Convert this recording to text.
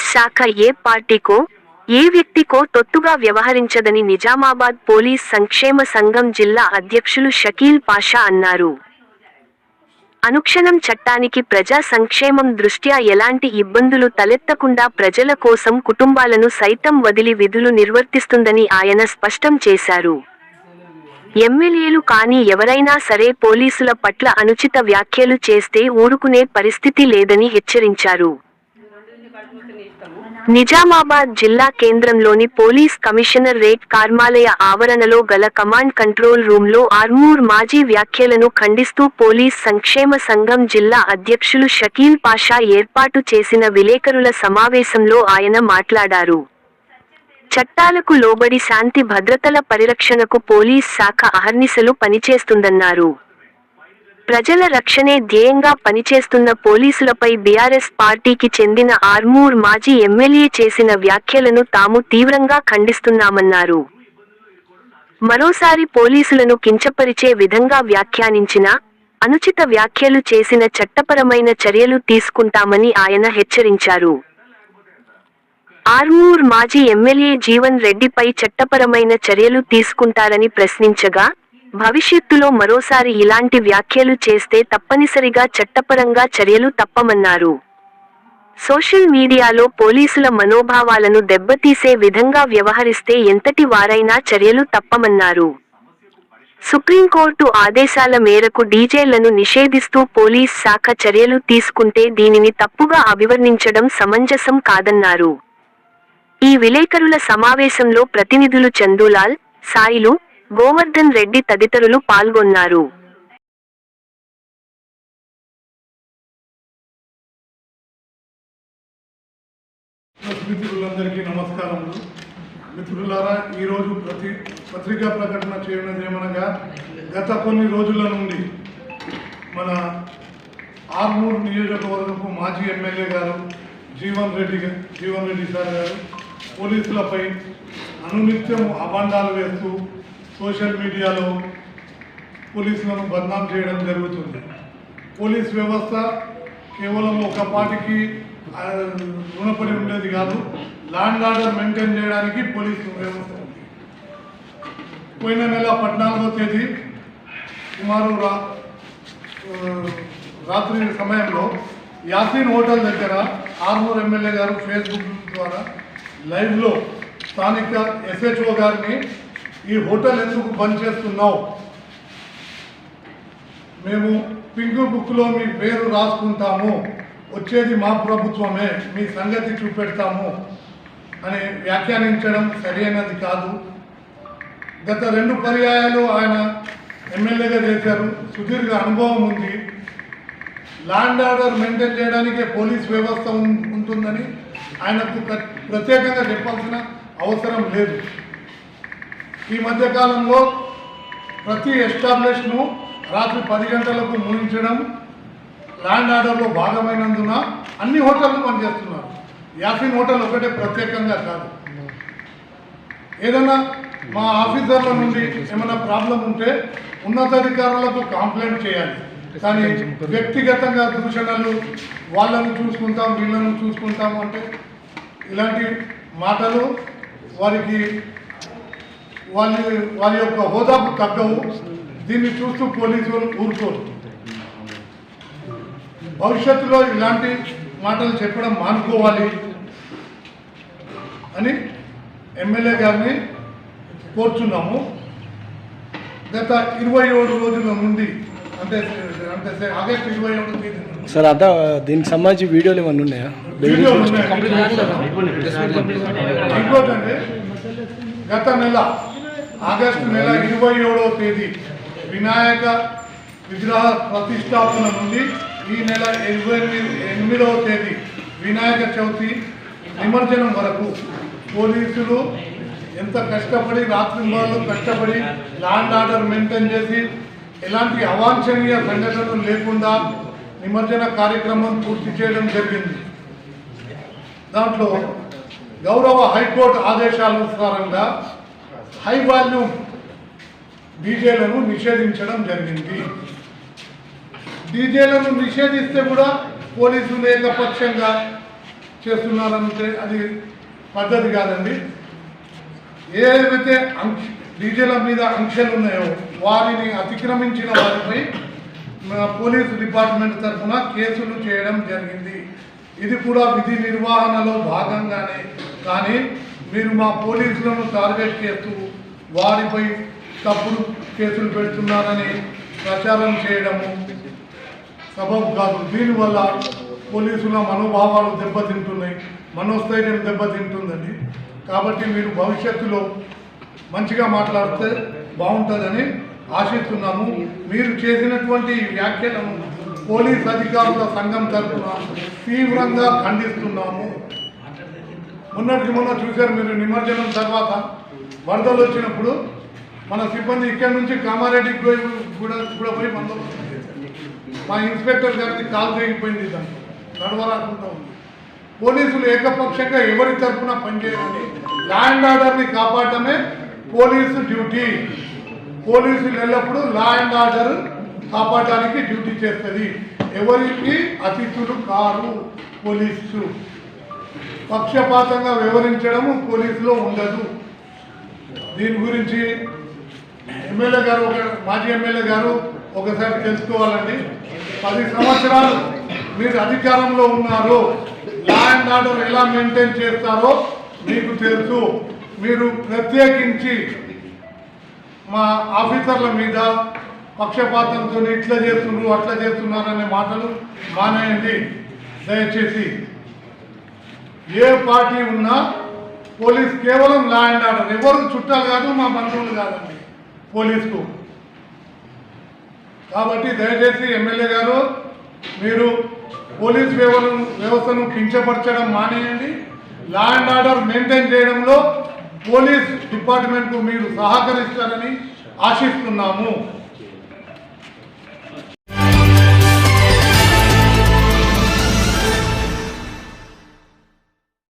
Police శాఖ ఏ పార్టీకో ఏ వ్యక్తికో తొత్తుగా వ్యవహరించదని Nizamabad police సంక్షేమ సంఘం జిల్లా అధ్యక్షులు షకీల్ పాషా అన్నారు. అనుక్షణం చట్టానికి ప్రజా సంక్షేమం దృష్ట్యా ఎలాంటి ఇబ్బందులు తలెత్తకుండా ప్రజల కోసం కుటుంబాలను సైతం వదిలి విధులు నిర్వర్తిస్తుందని ఆయన స్పష్టం చేశారు. ఎమ్మెల్యేలు కానీ ఎవరైనా సరే పోలీసుల పట్ల అనుచిత వ్యాఖ్యలు చేస్తే ఊరుకునే పరిస్థితి లేదని హెచ్చరించారు. నిజామాబాద్ జిల్లా కేంద్రంలోని పోలీస్ కమిషనర్ రేట్ కార్మాలయ ఆవరణలో గల కమాండ్ కంట్రోల్ రూంలో ఆర్మూర్ మాజీ వ్యాఖ్యలను ఖండిస్తూ పోలీస్ సంక్షేమ సంఘం జిల్లా అధ్యక్షులు షకీల్ పాషా ఏర్పాటు చేసిన విలేకరుల సమావేశంలో ఆయన మాట్లాడారు. చట్టాలకు లోబడి శాంతి భద్రతల పరిరక్షణకు పోలీస్ శాఖ అహర్నిశలు పనిచేస్తుందన్నారు. ప్రజల రక్షణే ధ్యేయంగా పనిచేస్తున్న పోలీసులపై బీఆర్ఎస్ పార్టీకి చెందిన ఆర్మూర్ మాజీ ఎమ్మెల్యే చేసిన వ్యాఖ్యలను తాము తీవ్రంగా ఖండిస్తున్నామన్నారు. మరోసారి పోలీసులను కించపరిచే విధంగా వ్యాఖ్యానించిన అనుచిత వ్యాఖ్యలు చేసిన చట్టపరమైన చర్యలు తీసుకుంటామని ఆయన హెచ్చరించారు. ఆర్మూర్ మాజీ ఎమ్మెల్యే జీవన్ రెడ్డిపై చట్టపరమైన చర్యలు తీసుకుంటారని ప్రశ్నించగా భవిష్యత్తులో మరోసారి ఇలాంటి వ్యాఖ్యలు చేస్తే తప్పనిసరిగా చట్టపరంగా చర్యలు తప్పమన్నారు. సోషల్ మీడియాలో పోలీసుల మనోభావాలను దెబ్బతీసే విధంగా వ్యవహరిస్తే ఎంతటి వారైనా చర్యలు తప్పమన్నారు. సుప్రీంకోర్టు ఆదేశాల మేరకు డీజేలను నిషేధిస్తూ పోలీస్ శాఖ చర్యలు తీసుకుంటే దీనిని తప్పుగా అభివర్ణించడం సమంజసం కాదన్నారు. ఈ విలేకరుల సమావేశంలో ప్రతినిధులు చందులాల్ సాయిలు గోవర్ధన్ రెడ్డి తదితరులు పాల్గొన్నారు. మిత్రులందరికీ నమస్కారములు. మిత్రులారా ఈరోజు ప్రతి పత్రికా ప్రకటన చేయడం ఏమనగా గత కొన్ని రోజుల నుండి మన ఆర్మూరు నియోజకవర్గపు మాజీ ఎమ్మెల్యే గారు జీవన్ రెడ్డి జీవన్ రెడ్డి సార్ గారు పోలీసులపై అనునిత్యం అభండాలు వేస్తూ సోషల్ మీడియాలో పోలీసులను బద్నాం చేయడం జరుగుతుంది. పోలీస్ వ్యవస్థ కేవలం ఒక పాటికి రుణపడి ఉండేది కాదు ల్యాండ్ ఆర్డర్ మెయింటైన్ చేయడానికి పోలీసు వ్యవస్థ ఉంది. పోయిన నెల పద్నాలుగో తేదీ సుమారు రాత్రి సమయంలో యాసీన్ హోటల్ దగ్గర ఆర్మూర్ ఎమ్మెల్యే గారు ఫేస్బుక్ ద్వారా లైవ్లో స్థానిక ఎస్హెచ్ఓ గారిని ఈ హోటల్ ఎందుకు బంద్ చేస్తున్నావు? మేము పింక్ బుక్లో మీ పేరు రాసుకుంటాము. వచ్చేది మా ప్రభుత్వమే మీ సంగతి చూపెడతాము అని వ్యాఖ్యానించడం సరైనది కాదు. గత రెండు పర్యాయాలు ఆయన ఎమ్మెల్యేగా చేశారు. సుదీర్ఘ అనుభవం ఉంది. ల్యాండ్ ఆర్డర్ మెయింటైన్ చేయడానికే పోలీస్ వ్యవస్థ ఉంటుందని ఆయనకు ప్రత్యేకంగా చెప్పాల్సిన అవసరం లేదు. ఈ మధ్యకాలంలో ప్రతి ఎస్టాబ్లిష్ను రాత్రి పది గంటలకు ముగించడం ల్యాండ్ ఆర్డర్లో భాగమైనందున అన్ని హోటళ్ళు పనిచేస్తున్నారు. యాఫిన్ హోటల్ ఒకటే ప్రత్యేకంగా కాదు. ఏదైనా మా ఆఫీసర్ల నుండి ఏమైనా ప్రాబ్లం ఉంటే ఉన్నతాధికారులకు కంప్లైంట్ చేయాలి. కానీ వ్యక్తిగతంగా దూషణలు వాళ్ళను చూసుకుంటాం వీళ్ళను చూసుకుంటాం అంటే ఇలాంటి మాటలు వారికి వాళ్ళ వారి యొక్క హోదాకు తగ్గవు. దీన్ని చూస్తూ పోలీసులు ఊరుకోరు. భవిష్యత్తులో ఇలాంటి మాటలు చెప్పడం మానుకోవాలి అని ఎమ్మెల్యే గారిని కోరుచున్నాము. గత ఇరవై ఏడు రోజుల నుండి అంటే అంటే ఆగస్టు ఇరవై ఏడు తేదీ సార్ అదా దీనికి సంబంధించి వీడియోలు ఏమన్నా ఉన్నాయా. ఇంకోటండి గత నెల ఆగస్టు నెల ఇరవై ఏడవ తేదీ వినాయక విగ్రహ ప్రతిష్టాపన నుండి ఈ నెల ఇరవై ఎనిమిది ఎనిమిదవ తేదీ వినాయక చవితి నిమజ్జనం వరకు పోలీసులు ఎంత కష్టపడి రాత్రి వాళ్ళు కష్టపడి ల్యాండ్ ఆర్డర్ మెయింటైన్ చేసి ఎలాంటి అవాంఛనీయ సంఘటనలు లేకుండా నిమజ్జన కార్యక్రమం పూర్తి చేయడం జరిగింది. దాంట్లో గౌరవ హైకోర్టు ఆదేశానుసారంగా హై వాల్యూమ్ డీజేలను నిషేధించడం జరిగింది. డీజేలను నిషేధిస్తే కూడా పోలీసులు ఏకపక్షంగా చేస్తున్నారంటే అది పద్ధతి కాదండి. ఏవైతే అంక్ష డీజేల మీద ఆంక్షలు ఉన్నాయో వారిని అతిక్రమించిన వారిపై పోలీసు డిపార్ట్మెంట్ తరఫున కేసులు చేయడం జరిగింది. ఇది కూడా విధి నిర్వహణలో భాగంగానే కానీ మీరు మా పోలీసులను టార్గెట్ చేస్తూ వారిపై తప్పుడు కేసులు పెడుతున్నారని ప్రచారం చేయడము సబబు కాదు. దీనివల్ల పోలీసుల మనోభావాలు దెబ్బతింటున్నాయి మనోస్థైర్యం దెబ్బతింటుందండి. కాబట్టి మీరు భవిష్యత్తులో మంచిగా మాట్లాడితే బాగుంటుందని ఆశిస్తున్నాము. మీరు చేసినటువంటి వ్యాఖ్యలను పోలీస్ అధికారుల సంఘం తరఫున తీవ్రంగా ఖండిస్తున్నాము. మొన్నటికి మొన్న చూశారు మీరు నిమజ్జనం తర్వాత వరదలు వచ్చినప్పుడు మన సిబ్బంది ఇక్కడి నుంచి కామారెడ్డికి పోయి కూడా కూడా పోయి బందోబస్తు మా ఇన్స్పెక్టర్ గారికి కాల్ తెగిపోయింది దాంట్లో నడవరాకుండా ఉంది. పోలీసులు ఏకపక్షంగా ఎవరి తరఫున పనిచేయాలని ల్యాండ్ ఆర్డర్ని కాపాడటమే పోలీసు డ్యూటీ. పోలీసులు ఎల్లప్పుడూ లా అండ్ ఆర్డర్ కాపాడడానికి డ్యూటీ చేస్తుంది. ఎవరికి అతిథులు కారు పోలీసు. పక్షపాతంగా వివరించడము పోలీసులో ఉండదు. దీని గురించి ఎమ్మెల్యే గారు ఒక మాజీ ఎమ్మెల్యే గారు ఒకసారి తెలుసుకోవాలండి. పది సంవత్సరాలు మీరు అధికారంలో ఉన్నారు లా అండ్ ఆర్డర్ ఎలా మెయింటైన్ చేస్తారో మీకు తెలుసు. మీరు ప్రత్యేకించి మా ఆఫీసర్ల మీద పక్షపాతంతో ఇట్లా చేస్తున్నారు అట్లా చేస్తున్నారు అనే మాటలు మానేయండి. దయచేసి ఏ పార్టీ ఉన్నా పోలీస్ కేవలం లా అండ్ ఆర్డర్. ఎవరు చుట్టాలు కాదు మా బంధువులు కాదండి. పోలీసుకు. కాబట్టి దయచేసి ఎమ్మెల్యే గారు మీరు పోలీస్ వ్యవస్థను వ్యవస్థను కించపరచడం మానేయండి. లా అండ్ ఆర్డర్ మెయింటైన్ చేయడంలో పోలీస్ డిపార్ట్మెంట్కు మీరు సహకరిస్తారని ఆశిస్తున్నాము.